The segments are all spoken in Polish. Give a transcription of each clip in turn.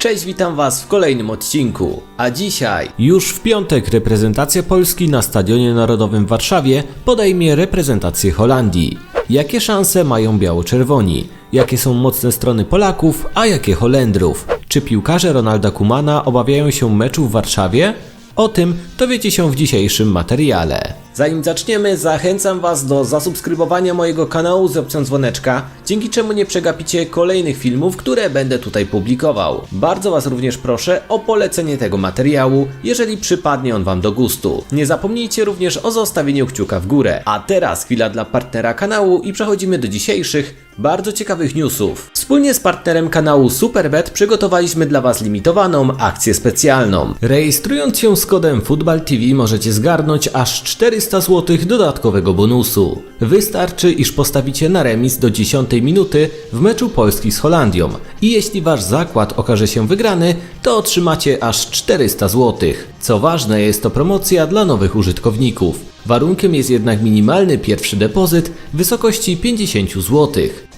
Cześć, witam Was w kolejnym odcinku. A dzisiaj Już w piątek reprezentacja Polski na Stadionie Narodowym w Warszawie podejmie reprezentację Holandii. Jakie szanse mają biało-czerwoni? Jakie są mocne strony Polaków, a jakie Holendrów? Czy piłkarze Ronalda Kumana obawiają się meczu w Warszawie? O tym dowiecie się w dzisiejszym materiale. Zanim zaczniemy, zachęcam Was do zasubskrybowania mojego kanału z opcją dzwoneczka, dzięki czemu nie przegapicie kolejnych filmów, które będę tutaj publikował. Bardzo Was również proszę o polecenie tego materiału, jeżeli przypadnie on Wam do gustu. Nie zapomnijcie również o zostawieniu kciuka w górę. A teraz chwila dla partnera kanału i przechodzimy do dzisiejszych, bardzo ciekawych newsów. Wspólnie z partnerem kanału Superbet przygotowaliśmy dla Was limitowaną akcję specjalną. Rejestrując się z kodem Football TV możecie zgarnąć aż 400 zł dodatkowego bonusu. Wystarczy, iż postawicie na remis do 10 minuty w meczu Polski z Holandią i jeśli wasz zakład okaże się wygrany, to otrzymacie aż 400 zł. Co ważne, jest to promocja dla nowych użytkowników. Warunkiem jest jednak minimalny pierwszy depozyt w wysokości 50 zł.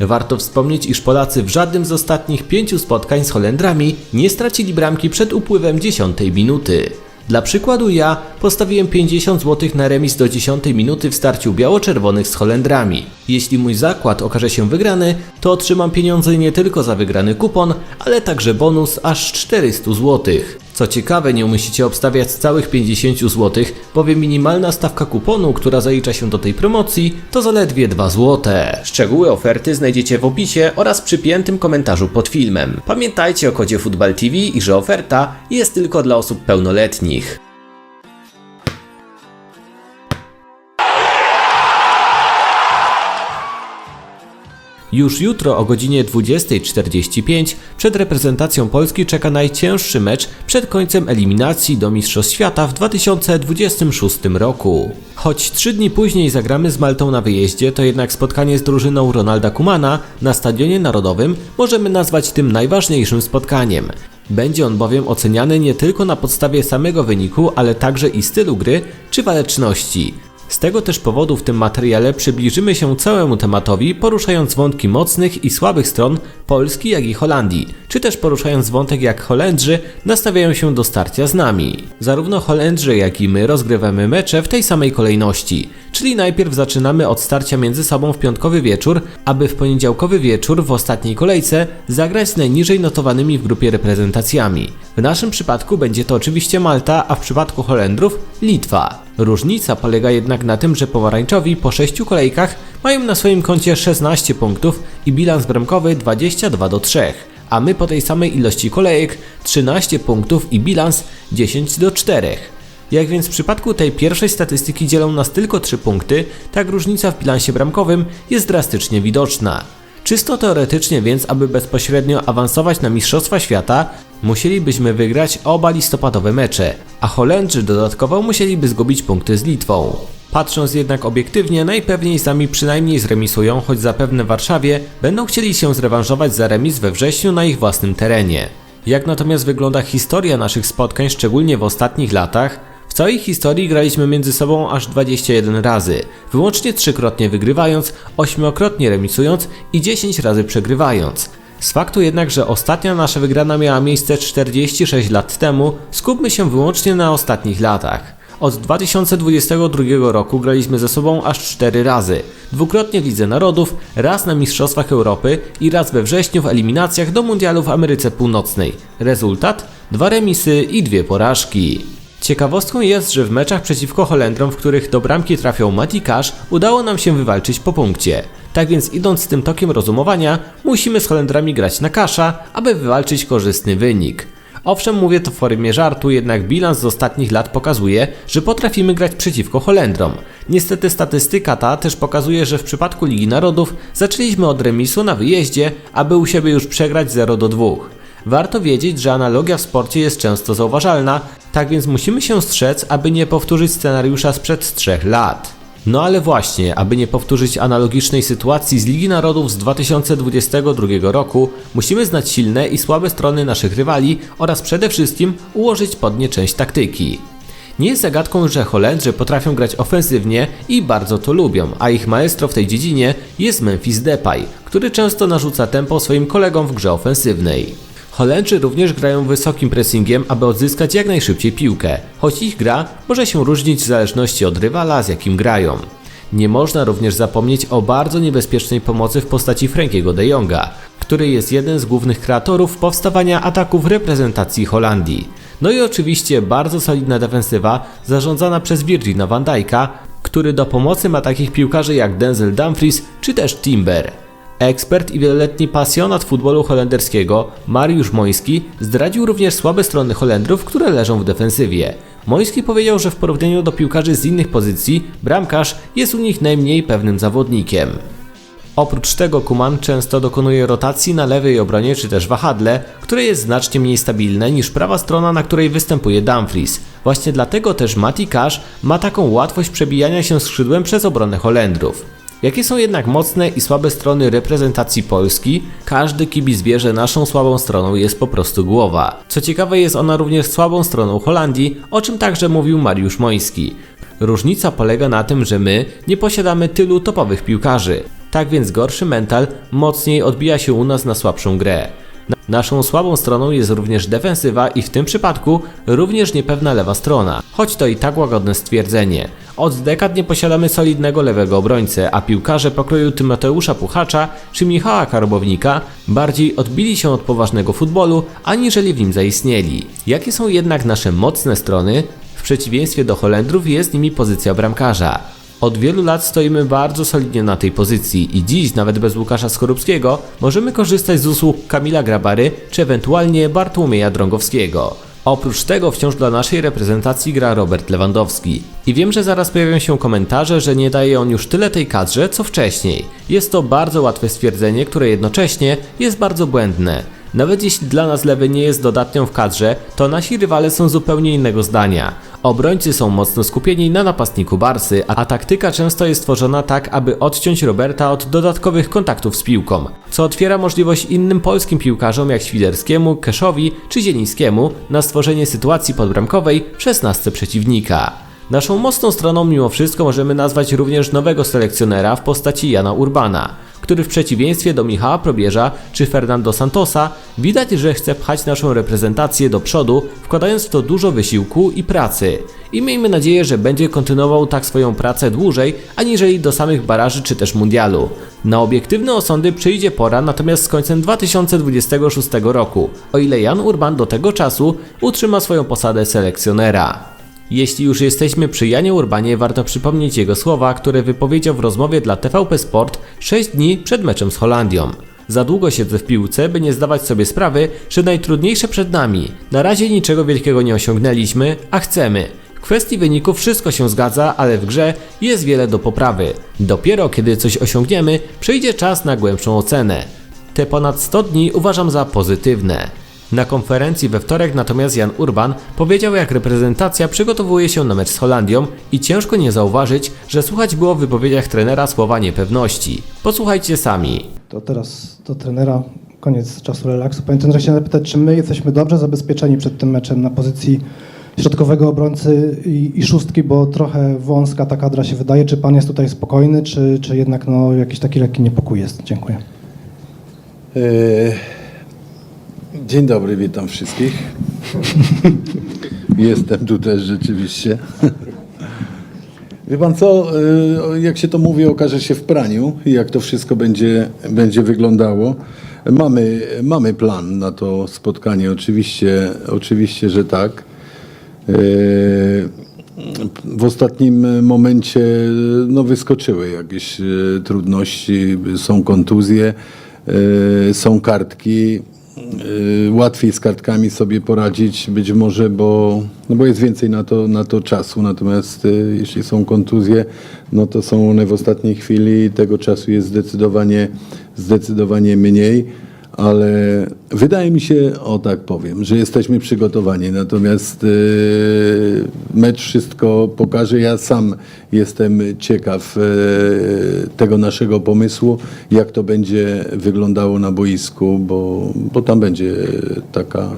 Warto wspomnieć, iż Polacy w żadnym z ostatnich pięciu spotkań z Holendrami nie stracili bramki przed upływem 10 minuty. Dla przykładu ja postawiłem 50 zł na remis do 10 minuty w starciu biało-czerwonych z Holendrami. Jeśli mój zakład okaże się wygrany, to otrzymam pieniądze nie tylko za wygrany kupon, ale także bonus aż 400 zł. Co ciekawe, nie musicie obstawiać całych 50 zł, bowiem minimalna stawka kuponu, która zalicza się do tej promocji, to zaledwie 2 zł. Szczegóły oferty znajdziecie w opisie oraz przypiętym komentarzu pod filmem. Pamiętajcie o kodzie Football TV i że oferta jest tylko dla osób pełnoletnich. Już jutro o godzinie 20.45 przed reprezentacją Polski czeka najcięższy mecz przed końcem eliminacji do Mistrzostw Świata w 2026 roku. Choć trzy dni później zagramy z Maltą na wyjeździe, to jednak spotkanie z drużyną Ronalda Kumana na Stadionie Narodowym możemy nazwać tym najważniejszym spotkaniem. Będzie on bowiem oceniany nie tylko na podstawie samego wyniku, ale także i stylu gry czy waleczności. Z tego też powodu w tym materiale przybliżymy się całemu tematowi, poruszając wątki mocnych i słabych stron Polski, jak i Holandii, czy też poruszając wątek, jak Holendrzy nastawiają się do starcia z nami. Zarówno Holendrzy, jak i my rozgrywamy mecze w tej samej kolejności, czyli najpierw zaczynamy od starcia między sobą w piątkowy wieczór, aby w poniedziałkowy wieczór w ostatniej kolejce zagrać z najniżej notowanymi w grupie reprezentacjami. W naszym przypadku będzie to oczywiście Malta, a w przypadku Holendrów Litwa. Różnica polega jednak na tym, że pomarańczowi po 6 kolejkach mają na swoim koncie 16 punktów i bilans bramkowy 22 do 3, a my po tej samej ilości kolejek 13 punktów i bilans 10 do 4. Jak więc w przypadku tej pierwszej statystyki dzielą nas tylko 3 punkty, tak różnica w bilansie bramkowym jest drastycznie widoczna. Czysto teoretycznie więc, aby bezpośrednio awansować na Mistrzostwa Świata, musielibyśmy wygrać oba listopadowe mecze, a Holendrzy dodatkowo musieliby zgubić punkty z Litwą. Patrząc jednak obiektywnie, najpewniej sami przynajmniej zremisują, choć zapewne w Warszawie będą chcieli się zrewanżować za remis we wrześniu na ich własnym terenie. Jak natomiast wygląda historia naszych spotkań, szczególnie w ostatnich latach, w całej historii graliśmy między sobą aż 21 razy, wyłącznie trzykrotnie wygrywając, ośmiokrotnie remisując i 10 razy przegrywając. Z faktu jednak, że ostatnia nasza wygrana miała miejsce 46 lat temu, skupmy się wyłącznie na ostatnich latach. Od 2022 roku graliśmy ze sobą aż 4 razy. Dwukrotnie w Lidze Narodów, raz na Mistrzostwach Europy i raz we wrześniu w eliminacjach do Mundialu w Ameryce Północnej. Rezultat? Dwa remisy i dwie porażki. Ciekawostką jest, że w meczach przeciwko Holendrom, w których do bramki trafiał Mati Cash, udało nam się wywalczyć po punkcie. Tak więc idąc tym tokiem rozumowania, musimy z Holendrami grać na kasza, aby wywalczyć korzystny wynik. Owszem, mówię to w formie żartu, jednak bilans z ostatnich lat pokazuje, że potrafimy grać przeciwko Holendrom. Niestety statystyka ta też pokazuje, że w przypadku Ligi Narodów zaczęliśmy od remisu na wyjeździe, aby u siebie już przegrać 0 do 2. Warto wiedzieć, że analogia w sporcie jest często zauważalna, tak więc musimy się strzec, aby nie powtórzyć scenariusza sprzed 3 lat. No ale właśnie, aby nie powtórzyć analogicznej sytuacji z Ligi Narodów z 2022 roku, musimy znać silne i słabe strony naszych rywali oraz przede wszystkim ułożyć pod nie część taktyki. Nie jest zagadką, że Holendrzy potrafią grać ofensywnie i bardzo to lubią, a ich maestro w tej dziedzinie jest Memphis Depay, który często narzuca tempo swoim kolegom w grze ofensywnej. Holendrzy również grają wysokim pressingiem, aby odzyskać jak najszybciej piłkę, choć ich gra może się różnić w zależności od rywala, z jakim grają. Nie można również zapomnieć o bardzo niebezpiecznej pomocy w postaci Frankiego de Jonga, który jest jeden z głównych kreatorów powstawania ataków reprezentacji Holandii. No i oczywiście bardzo solidna defensywa zarządzana przez Virgina van Dijk'a, który do pomocy ma takich piłkarzy jak Denzel Dumfries czy też Timber. Ekspert i wieloletni pasjonat futbolu holenderskiego Mariusz Moński zdradził również słabe strony Holendrów, które leżą w defensywie. Moński powiedział, że w porównaniu do piłkarzy z innych pozycji, bramkarz jest u nich najmniej pewnym zawodnikiem. Oprócz tego Kuman często dokonuje rotacji na lewej obronie czy też wahadle, które jest znacznie mniej stabilne niż prawa strona, na której występuje Dumfries. Właśnie dlatego też Mati Cash ma taką łatwość przebijania się skrzydłem przez obronę Holendrów. Jakie są jednak mocne i słabe strony reprezentacji Polski? Każdy kibic wie, że naszą słabą stroną jest po prostu głowa. Co ciekawe jest ona również słabą stroną Holandii, o czym także mówił Mariusz Moński. Różnica polega na tym, że my nie posiadamy tylu topowych piłkarzy. Tak więc gorszy mental mocniej odbija się u nas na słabszą grę. Na- Naszą słabą stroną jest również defensywa i w tym przypadku również niepewna lewa strona, choć to i tak łagodne stwierdzenie. Od dekad nie posiadamy solidnego lewego obrońcę, a piłkarze pokroju Tymoteusza Puchacza czy Michała Karbownika bardziej odbili się od poważnego futbolu, aniżeli w nim zaistnieli. Jakie są jednak nasze mocne strony? W przeciwieństwie do Holendrów jest nimi pozycja bramkarza. Od wielu lat stoimy bardzo solidnie na tej pozycji i dziś, nawet bez Łukasza Skorupskiego, możemy korzystać z usług Kamila Grabary czy ewentualnie Bartłomieja Drągowskiego. Oprócz tego wciąż dla naszej reprezentacji gra Robert Lewandowski. I wiem, że zaraz pojawią się komentarze, że nie daje on już tyle tej kadrze, co wcześniej. Jest to bardzo łatwe stwierdzenie, które jednocześnie jest bardzo błędne. Nawet jeśli dla nas lewy nie jest dodatnią w kadrze, to nasi rywale są zupełnie innego zdania. Obrońcy są mocno skupieni na napastniku Barsy, a taktyka często jest tworzona tak, aby odciąć Roberta od dodatkowych kontaktów z piłką, co otwiera możliwość innym polskim piłkarzom jak Świderskiemu, Keszowi czy Zielińskiemu na stworzenie sytuacji podbramkowej w 16 przeciwnika. Naszą mocną stroną mimo wszystko możemy nazwać również nowego selekcjonera w postaci Jana Urbana, który w przeciwieństwie do Michała Probierza czy Fernando Santosa widać, że chce pchać naszą reprezentację do przodu, wkładając w to dużo wysiłku i pracy. I miejmy nadzieję, że będzie kontynuował tak swoją pracę dłużej, aniżeli do samych baraży czy też mundialu. Na obiektywne osądy przyjdzie pora natomiast z końcem 2026 roku, o ile Jan Urban do tego czasu utrzyma swoją posadę selekcjonera. Jeśli już jesteśmy przy Janie Urbanie, warto przypomnieć jego słowa, które wypowiedział w rozmowie dla TVP Sport 6 dni przed meczem z Holandią. Za długo siedzę w piłce, by nie zdawać sobie sprawy, że najtrudniejsze przed nami. Na razie niczego wielkiego nie osiągnęliśmy, a chcemy. W kwestii wyników wszystko się zgadza, ale w grze jest wiele do poprawy. Dopiero kiedy coś osiągniemy, przyjdzie czas na głębszą ocenę. Te ponad 100 dni uważam za pozytywne. Na konferencji we wtorek natomiast Jan Urban powiedział, jak reprezentacja przygotowuje się na mecz z Holandią i ciężko nie zauważyć, że słuchać było w wypowiedziach trenera słowa niepewności. Posłuchajcie sami. To teraz do trenera, koniec czasu relaksu. Panie trenerze, chciałem zapytać, czy my jesteśmy dobrze zabezpieczeni przed tym meczem na pozycji środkowego obrońcy i, i szóstki, bo trochę wąska ta kadra się wydaje. Czy pan jest tutaj spokojny, czy, czy jednak no, jakiś taki lekki niepokój jest? Dziękuję. E, Dzień dobry, witam wszystkich. Jestem tu też rzeczywiście. Wie pan co, e, jak się to mówi, okaże się w praniu, jak to wszystko będzie, będzie wyglądało. Mamy, mamy plan na to spotkanie, oczywiście, oczywiście, że tak. E, W ostatnim momencie no, wyskoczyły jakieś e, trudności, są kontuzje, są kartki. E, Łatwiej z kartkami sobie poradzić być może, bo, no bo jest więcej na to, na to czasu. Natomiast e, jeśli są kontuzje, no to są one w ostatniej chwili. Tego czasu jest zdecydowanie, zdecydowanie mniej ale wydaje mi się, o tak powiem, że jesteśmy przygotowani. Natomiast yy, mecz wszystko pokaże. Ja sam jestem ciekaw yy, tego naszego pomysłu, jak to będzie wyglądało na boisku, bo, bo tam będzie taka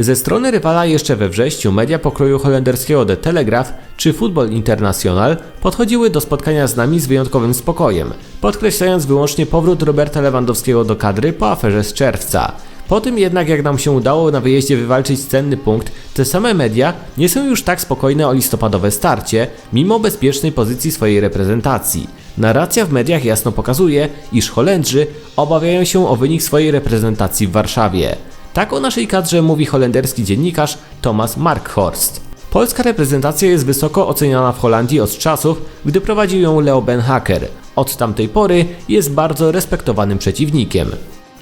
Ze strony rywala jeszcze we wrześniu media pokroju holenderskiego The Telegraph czy Football International podchodziły do spotkania z nami z wyjątkowym spokojem, podkreślając wyłącznie powrót Roberta Lewandowskiego do kadry po aferze z czerwca. Po tym jednak jak nam się udało na wyjeździe wywalczyć cenny punkt, te same media nie są już tak spokojne o listopadowe starcie, mimo bezpiecznej pozycji swojej reprezentacji. Narracja w mediach jasno pokazuje, iż Holendrzy obawiają się o wynik swojej reprezentacji w Warszawie. Tak o naszej kadrze mówi holenderski dziennikarz Thomas Markhorst. Polska reprezentacja jest wysoko oceniana w Holandii od czasów, gdy prowadził ją Leo Ben Hacker. Od tamtej pory jest bardzo respektowanym przeciwnikiem.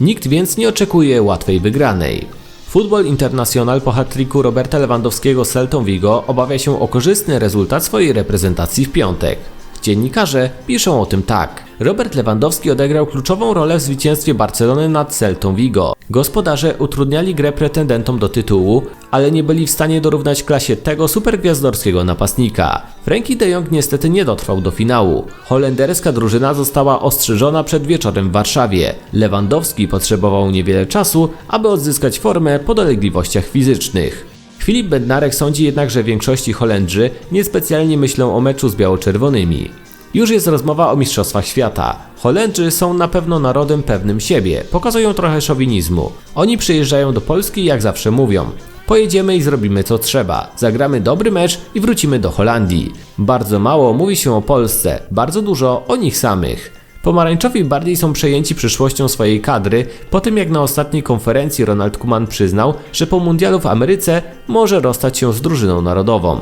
Nikt więc nie oczekuje łatwej wygranej. Futbol International po hat-tricku Roberta Lewandowskiego z Celtą Vigo obawia się o korzystny rezultat swojej reprezentacji w piątek. Dziennikarze piszą o tym tak. Robert Lewandowski odegrał kluczową rolę w zwycięstwie Barcelony nad Celtą Vigo. Gospodarze utrudniali grę pretendentom do tytułu, ale nie byli w stanie dorównać klasie tego supergwiazdorskiego napastnika. Frankie de Jong niestety nie dotrwał do finału. Holenderska drużyna została ostrzeżona przed wieczorem w Warszawie. Lewandowski potrzebował niewiele czasu, aby odzyskać formę po dolegliwościach fizycznych. Filip Bednarek sądzi jednak, że większości Holendrzy niespecjalnie myślą o meczu z biało-czerwonymi. Już jest rozmowa o Mistrzostwach Świata. Holendrzy są na pewno narodem pewnym siebie, pokazują trochę szowinizmu. Oni przyjeżdżają do Polski jak zawsze mówią. Pojedziemy i zrobimy co trzeba. Zagramy dobry mecz i wrócimy do Holandii. Bardzo mało mówi się o Polsce, bardzo dużo o nich samych. Pomarańczowi bardziej są przejęci przyszłością swojej kadry, po tym jak na ostatniej konferencji Ronald Koeman przyznał, że po mundialu w Ameryce może rozstać się z drużyną narodową.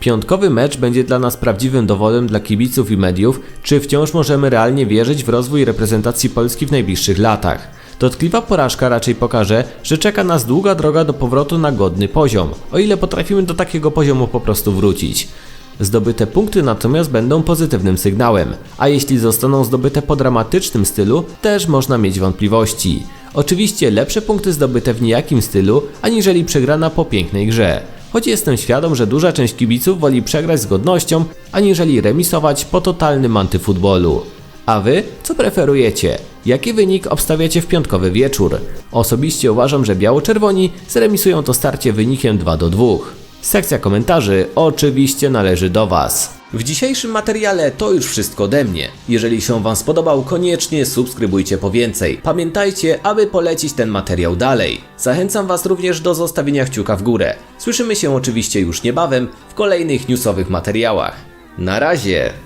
Piątkowy mecz będzie dla nas prawdziwym dowodem dla kibiców i mediów, czy wciąż możemy realnie wierzyć w rozwój reprezentacji Polski w najbliższych latach. Dotkliwa porażka raczej pokaże, że czeka nas długa droga do powrotu na godny poziom, o ile potrafimy do takiego poziomu po prostu wrócić. Zdobyte punkty natomiast będą pozytywnym sygnałem, a jeśli zostaną zdobyte po dramatycznym stylu, też można mieć wątpliwości. Oczywiście lepsze punkty zdobyte w nijakim stylu, aniżeli przegrana po pięknej grze. Choć jestem świadom, że duża część kibiców woli przegrać z godnością, aniżeli remisować po totalnym antyfutbolu. A wy co preferujecie? Jaki wynik obstawiacie w piątkowy wieczór? Osobiście uważam, że biało-czerwoni zremisują to starcie wynikiem 2 do 2. Sekcja komentarzy oczywiście należy do Was. W dzisiejszym materiale to już wszystko ode mnie. Jeżeli się Wam spodobał, koniecznie subskrybujcie po więcej. Pamiętajcie, aby polecić ten materiał dalej. Zachęcam Was również do zostawienia kciuka w górę. Słyszymy się oczywiście już niebawem w kolejnych newsowych materiałach. Na razie!